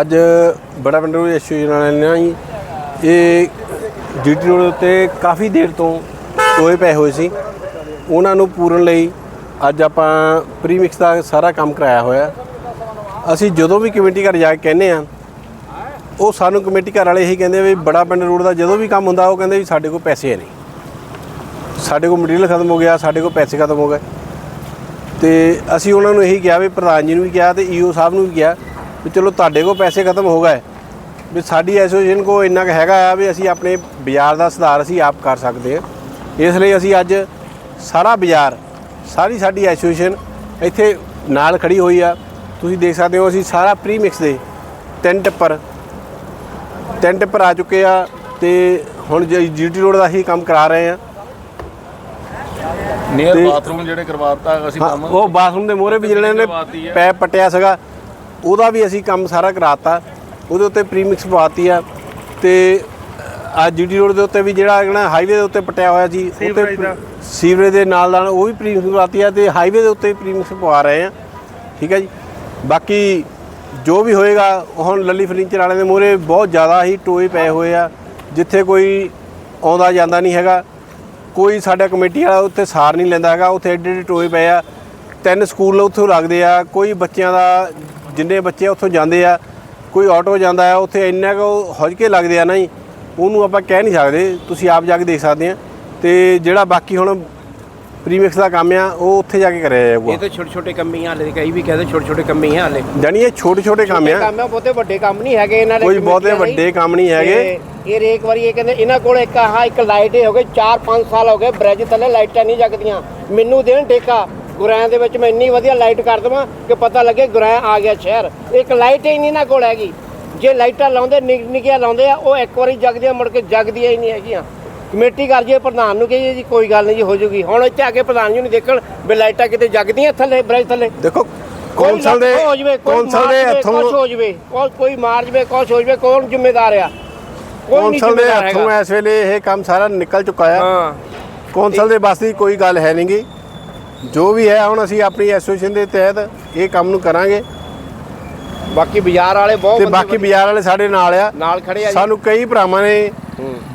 ਅੱਜ ਬੜਾ ਪਿੰਡ ਰੋਡ ਐਸੋਸੀਏਸ਼ਨ ਵਾਲਿਆਂ ਨੇ ਨਾ ਜੀ। ਇਹ ਜੀਟੀ ਰੋਡ ਉੱਤੇ ਕਾਫੀ ਦੇਰ ਤੋਂ ਟੋਏ ਪਏ ਹੋਏ ਸੀ। ਉਹਨਾਂ ਨੂੰ ਪੂਰਨ ਲਈ ਅੱਜ ਆਪਾਂ ਪ੍ਰੀਮਿਕਸ ਦਾ ਸਾਰਾ ਕੰਮ ਕਰਾਇਆ ਹੋਇਆ। ਅਸੀਂ ਜਦੋਂ ਵੀ ਕਮੇਟੀ ਘਰ ਜਾ ਕੇ ਕਹਿੰਦੇ ਆ ਉਹ ਸਾਨੂੰ ਕਮੇਟੀ ਘਰ ਵਾਲੇ ਇਹੀ ਕਹਿੰਦੇ ਵੀ ਬੜਾ ਪਿੰਡ ਰੋਡ ਦਾ ਜਦੋਂ ਵੀ ਕੰਮ ਹੁੰਦਾ, ਉਹ ਕਹਿੰਦੇ ਵੀ ਸਾਡੇ ਕੋਲ ਪੈਸੇ ਹੈ ਨਹੀਂ। ਸਾਡੇ ਕੋਲ ਮਟੀਰੀਅਲ ਖਤਮ ਹੋ ਗਿਆ, ਸਾਡੇ ਕੋਲ ਪੈਸੇ ਖਤਮ ਹੋ ਗਏ। ਤੇ ਅਸੀਂ ਉਹਨਾਂ ਨੂੰ ਇਹੀ ਕਿਹਾ ਵੀ ਪ੍ਰਧਾਨ ਜੀ ਨੂੰ ਵੀ ਕਿਹਾ ਤੇ ਈਓ ਸਾਹਿਬ ਨੂੰ ਵੀ ਕਿਹਾ ਵੀ ਚਲੋ ਤੁਹਾਡੇ ਕੋਲ ਪੈਸੇ ਖਤਮ ਹੋ ਗਏ। ਵੀ ਸਾਡੀ ਐਸੋਸੀਏਸ਼ਨ ਕੋ ਇੰਨਾ ਕੁ ਹੈਗਾ ਆ ਵੀ ਅਸੀਂ ਆਪਣੇ ਬਾਜ਼ਾਰ ਦਾ ਸੁਧਾਰ ਅਸੀਂ ਆਪ ਕਰ ਸਕਦੇ ਹਾਂ। ਇਸ ਲਈ ਅਸੀਂ ਅੱਜ ਸਾਰਾ ਬਾਜ਼ਾਰ ਸਾਰੀ ਸਾਡੀ ਐਸੋਸੀਏਸ਼ਨ ਇੱਥੇ ਨਾਲ ਖੜੀ ਹੋਈ ਆ। ਤੁਸੀਂ ਦੇਖ ਸਕਦੇ ਹੋ ਅਸੀਂ ਸਾਰਾ ਪ੍ਰੀਮਿਕਸ ਦੇ ਤਿੰਨ ਟਿੱਪਰ ਤਿੰਨ ਟਿੱਪਰ ਆ ਚੁੱਕੇ ਆ ਤੇ ਹੁਣ ਜੀਟੀ ਰੋਡ ਦਾ ਹੀ ਕੰਮ ਕਰਾ ਰਹੇ ਆ। ਨੀਅਰ ਬਾਥਰੂਮ ਜਿਹੜੇ ਕਰਵਾਤਾ ਅਸੀਂ ਕੰਮ। ਉਹ ਬਾਥਰੂਮ ਦੇ ਮੋਹਰੇ ਵੀ ਜਿਹੜੇ ਨੇ। ਪੈਪ ਪੱਟਿਆ ਸੀਗਾ। ਉਹਦਾ ਵੀ ਅਸੀਂ ਕੰਮ ਸਾਰਾ ਕਰਾਤਾ। ਉਹਦੇ ਉੱਤੇ ਪ੍ਰੀਮਿਕਸ ਪਵਾਤੀ ਆ। ਤੇ ਆ ਜੀਡੀ ਰੋਡ ਦੇ ਉੱਤੇ ਵੀ ਜਿਹੜਾ ਹੈਗਾ ਹਾਈਵੇ ਦੇ ਉੱਤੇ ਪੱਟਿਆ ਹੋਇਆ ਸੀ ਉੱਤੇ ਸੀਵਰੇਜ ਦੇ। ਨਾਲ ਨਾਲ ਉਹ ਵੀ ਪ੍ਰੀਮਿਕਸ ਪਵਾਤੀ ਆ ਤੇ ਹਾਈਵੇ ਦੇ ਉੱਤੇ ਪ੍ਰੀਮਿਕਸ ਪਵਾ ਰਹੇ ਆ। ਠੀਕ ਹੈ ਜੀ? ਬਾਕੀ ਜੋ ਵੀ ਹੋਏਗਾ ਹੁਣ ਲੱਲੀ ਫਰਨੀਚਰ ਵਾਲਿਆਂ ਦੇ ਮੋਹਰੇ ਬਹੁਤ ਜ਼ਿਆਦਾ ਹੀ ਟੋਏ ਪਏ ਹੋਏ ਆ। ਜਿੱਥੇ ਕੋਈ ਆਉਂਦਾ ਜਾਂਦਾ ਨਹੀਂ ਹੈਗਾ। ਕੋਈ ਸਾਡਾ ਕਮੇਟੀ ਵਾਲਾ ਉੱਥੇ ਸਾਰ ਨਹੀਂ ਲੈਂਦਾ ਹੈਗਾ। ਉੱਥੇ ਐਡੇ ਐਡੇ ਟੋਏ ਪਏ ਆ। ਤਿੰਨ ਸਕੂਲ ਉੱਥੋਂ ਲੱਗਦੇ ਆ। ਕੋਈ ਬੱਚਿਆਂ ਦਾ ਜਿੰਨੇ ਬੱਚੇ ਉੱਥੋਂ ਜਾਂਦੇ ਆ ਕੋਈ ਆਟੋ ਜਾਂਦਾ ਆ ਉੱਥੇ ਇੰਨਾ ਕੁ ਹੁਜ ਕੇ ਲੱਗਦੇ ਆ ਨਾ ਜੀ ਉਹਨੂੰ ਆਪਾਂ ਕਹਿ ਨਹੀਂ ਸਕਦੇ ਤੁਸੀਂ ਆਪ ਜਾ ਕੇ ਦੇਖ ਸਕਦੇ ਆ। ਤੇ ਜਿਹੜਾ ਬਾਕੀ ਹੁਣ ਪ੍ਰੀਮਿਕਸ ਦਾ ਕੰਮ ਆ ਉਹ ਉੱਥੇ ਜਾ ਕੇ ਕਰਿਆ ਜਾਊਗਾ। ਇਹ ਤਾਂ ਛੋਟੇ ਛੋਟੇ ਕੰਮ ਹੀ ਹਾਲੇ ਕਈ ਵੀ ਕਹਿੰਦੇ ਛੋਟੇ ਛੋਟੇ ਕੰਮ ਹੀ ਹਾਲੇ। ਜਾਣੀ ਇਹ ਛੋਟੇ ਛੋਟੇ ਕੰਮ ਆ। ਕੰਮ ਆ ਬਹੁਤੇ ਵੱਡੇ ਕੰਮ ਨਹੀਂ ਹੈਗੇ ਇਹਨਾਂ ਦੇ ਕੋਈ ਬਹੁਤੇ। ਵੱਡੇ ਕੰਮ ਨਹੀਂ ਹੈਗੇ। ਇਹ ਇੱਕ ਵਾਰੀ ਇਹ ਕਹਿੰਦੇ ਇਹਨਾਂ ਕੋਲ ਇੱਕ ਆਹ ਇੱਕ ਲਾਈਟ ਹੀ ਹੋ ਗਈ 4-5 ਸਾਲ ਹੋ ਗਏ ਬ੍ਰਿਜ ਥੱਲੇ ਲਾਈਟਾਂ ਨਹੀਂ ਜਗਦੀਆਂ। ਮੈਨੂੰ ਦੇਣ ਠੇਕਾ ਗੁਰਾਂ ਦੇ ਵਿੱਚ ਮੈਂ ਇੰਨੀ ਵਧੀਆ ਲਾਈਟ ਕਰ ਦਵਾਂ ਕਿ ਪਤਾ ਲੱਗੇ ਗੁਰਾਂ ਆ ਗਿਆ ਸ਼ਹਿਰ। ਇੱਕ ਲਾਈਟ ਹੀ ਨਹੀਂ ਇਹਨਾਂ ਕੋਲ ਹੈਗੀ। ਜੇ ਲਾਈਟਾਂ ਲਾਉਂਦੇ ਨਿੱਕ ਨਿੱਕੀਆਂ ਲਾਉਂਦੇ ਆ ਉਹ ਇੱਕ ਵਾਰੀ ਜਗਦੀਆਂ ਮੁੜ ਕੇ ਜਗਦੀਆਂ ਹੀ ਨਹੀਂ ਹੈਗੀਆਂ। ਕਮੇਟੀ ਕਰ ਜੇ ਪ੍ਰਧਾਨ ਨੂੰ ਕਹੀਏ ਜੀ ਕੋਈ ਗੱਲ ਨਹੀਂ ਜੀ ਹੋ ਜੂਗੀ। ਹੁਣ ਇੱਥੇ ਆ ਕੇ ਪ੍ਰਧਾਨ ਜੀ ਨੂੰ ਦੇਖਣ ਵੀ ਲਾਈਟਾਂ ਕਿਤੇ ਜਗਦੀਆਂ ਥੱਲੇ ਬ੍ਰਿਜ ਥੱਲੇ। ਦੇਖੋ ਕੌਂਸਲ ਦੇ ਕੌਂਸਲ ਦੇ ਹੱਥੋਂ ਕੁਛ ਹੋ ਜਵੇ। ਕੋਈ ਕੋਈ ਮਾਰ ਜਵੇ ਕੁਛ ਹੋ ਜਵੇ ਕੌਣ ਜ਼ਿੰਮੇਦਾਰ ਆ? ਕੌਂਸਲ ਦੇ ਹੱਥੋਂ ਇਸ ਵੇਲੇ ਇਹ ਕੰਮ ਸਾਰਾ ਨਿਕਲ ਚੁੱਕਾ ਆ ਹਾਂ। ਕੌਂਸਲ ਦੇ ਬਸ ਦੀ ਕੋਈ ਗੱਲ ਹੈ ਨਹੀਂਗੀ ਜੋ ਵੀ ਹੈ ਹੁਣ ਅਸੀਂ ਆਪਣੀ ਐਸੋਸੀਏਸ਼ਨ ਦੇ ਤਹਿਤ ਇਹ ਕੰਮ ਨੂੰ ਕਰਾਂਗੇ। ਬਾਕੀ ਬਾਜ਼ਾਰ ਵਾਲੇ ਬਹੁਤ ਤੇ ਬਾਕੀ ਬਾਜ਼ਾਰ ਵਾਲੇ ਸਾਡੇ ਨਾਲ ਆ। ਨਾਲ ਖੜੇ ਆ ਸਾਨੂੰ ਕਈ ਭਰਾਵਾਂ ਨੇ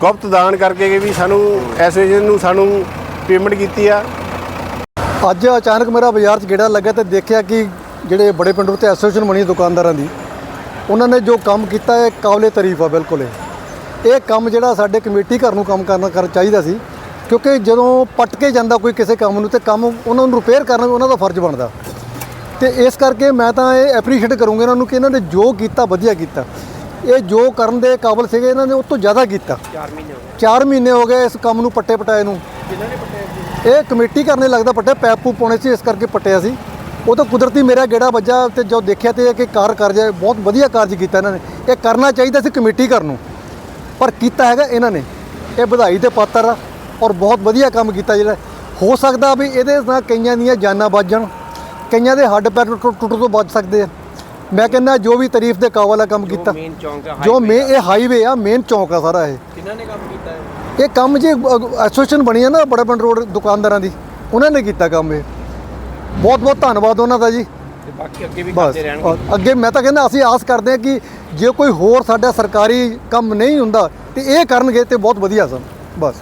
ਗੁਪਤ ਦਾਨ ਕਰਕੇ ਕਿ ਵੀ ਸਾਨੂੰ ਐਸੋਸੀਏਸ਼ਨ ਨੂੰ ਸਾਨੂੰ ਪੇਮੈਂਟ ਕੀਤੀ ਆ। ਅੱਜ ਅਚਾਨਕ ਮੇਰਾ ਬਾਜ਼ਾਰ 'ਚ ਗੇੜਾ ਲੱਗਾ ਤੇ ਦੇਖਿਆ ਕਿ ਜਿਹੜੇ ਬੜੇ ਪਿੰਡ ਉੱਤੇ ਐਸੋਸੀਏਸ਼ਨ ਬਣੀ ਦੁਕਾਨਦਾਰਾਂ ਦੀ ਉਹਨਾਂ ਨੇ ਜੋ ਕੰਮ ਕੀਤਾ ਹੈ ਕਾਬਲੇ ਤਾਰੀਫ ਆ ਬਿਲਕੁਲ ਇਹ। ਇਹ ਕੰਮ ਜਿਹੜਾ ਸਾਡੇ ਕਮੇਟੀ ਘਰ ਨੂੰ ਕੰਮ ਕਰਨਾ ਕਰ ਚਾਹੀਦਾ ਸੀ। ਕਿਉਂਕਿ ਜਦੋਂ ਪੱਟ ਕੇ ਜਾਂਦਾ ਕੋਈ ਕਿਸੇ ਕੰਮ ਨੂੰ ਤੇ ਕੰਮ ਉਹਨਾਂ ਨੂੰ ਰਿਪੇਅਰ ਕਰਨਾ ਉਹਨਾਂ ਦਾ ਫਰਜ਼ ਬਣਦਾ। ਤੇ ਇਸ ਕਰਕੇ ਮੈਂ ਤਾਂ ਇਹ ਐਪਰੀਸ਼ੀਏਟ ਕਰੂੰਗਾ ਇਹਨਾਂ ਨੂੰ ਕਿ ਇਹਨਾਂ ਨੇ ਜੋ ਕੀਤਾ ਵਧੀਆ ਕੀਤਾ। ਇਹ ਜੋ ਕਰਨ ਦੇ ਕਾਬਲ ਸੀਗੇ ਇਹਨਾਂ ਨੇ ਉਸ ਤੋਂ ਜ਼ਿਆਦਾ ਕੀਤਾ। 4 ਮਹੀਨੇ ਹੋ ਗਏ। 4 ਮਹੀਨੇ ਹੋ ਗਏ ਇਸ ਕੰਮ ਨੂੰ ਪੱਟੇ ਪਟਾਏ ਨੂੰ। ਇਹ ਕਮੇਟੀ ਕਰਨੇ ਲੱਗਦਾ ਪੱਟੇ ਪੈਪ ਪੂਪ ਪਾਉਣੇ ਸੀ ਇਸ ਕਰਕੇ ਪੱਟਿਆ ਸੀ। ਉਹ ਤਾਂ ਕੁਦਰਤੀ ਮੇਰਾ ਗੇੜਾ ਵੱਜਾ ਤੇ ਜੋ ਦੇਖਿਆ ਤੇ ਕਿ ਕਾਰ ਕਾਰਜ ਬਹੁਤ ਵਧੀਆ ਕਾਰਜ ਕੀਤਾ ਇਹਨਾਂ ਨੇ। ਇਹ ਕਰਨਾ ਚਾਹੀਦਾ ਸੀ ਕਮੇਟੀ ਕਰਨ ਨੂੰ। ਪਰ ਕੀਤਾ ਹੈਗਾ ਇਹਨਾਂ ਨੇ। ਇਹ ਵਧਾਈ ਦੇ ਪਾਤਰ ਆ। ਔਰ ਬਹੁਤ ਵਧੀਆ ਕੰਮ ਕੀਤਾ ਜਿਹੜਾ। ਹੋ ਸਕਦਾ ਵੀ ਇਹਦੇ ਨਾਲ ਕਈਆਂ ਦੀਆਂ ਜਾਨਾਂ ਬਚ ਜਾਣ। ਕਈਆਂ ਦੇ ਹੱਡ ਪੈਰ ਟੁੱਟ ਤੋਂ ਬਚ ਸਕਦੇ ਆ। ਮੈਂ ਕਹਿੰਦਾ ਜੋ ਵੀ ਤਾਰੀਫ ਦੇ ਕਾਬਲ ਆ ਕੰਮ ਕੀਤਾ। ਮੇਨ ਚੌਂਕ ਆ ਜੋ ਮੇ ਇਹ ਹਾਈਵੇ ਆ ਮੇਨ ਚੌਂਕ ਆ ਸਾਰਾ ਇਹ। ਕਿਹਨਾਂ ਨੇ ਕੰਮ ਕੀਤਾ ਹੈ ਇਹ ਕੰਮ ਜੀ ਐਸੋਸੀਏਸ਼ਨ ਬਣੀ ਹੈ ਨਾ ਬੜਾ ਪਿੰਡ ਰੋਡ ਦੁਕਾਨਦਾਰਾਂ ਦੀ ਉਹਨਾਂ ਨੇ ਕੀਤਾ ਕੰਮ ਇਹ। ਬਹੁਤ ਬਹੁਤ ਧੰਨਵਾਦ ਉਹਨਾਂ ਦਾ ਜੀ। ਤੇ ਬਾਕੀ ਅੱਗੇ ਵੀ ਬਸ ਕਰਦੇ ਰਹਿਣਗੇ। ਔਰ ਅੱਗੇ ਮੈਂ ਤਾਂ ਕਹਿੰਦਾ ਅਸੀਂ ਆਸ ਕਰਦੇ ਹਾਂ ਕਿ ਜੇ ਕੋਈ ਹੋਰ ਸਾਡਾ ਸਰਕਾਰੀ ਕੰਮ ਨਹੀਂ ਹੁੰਦਾ ਤੇ ਇਹ ਕਰਨਗੇ ਤੇ ਬਹੁਤ ਵਧੀਆ ਸਨ। ਬਸ।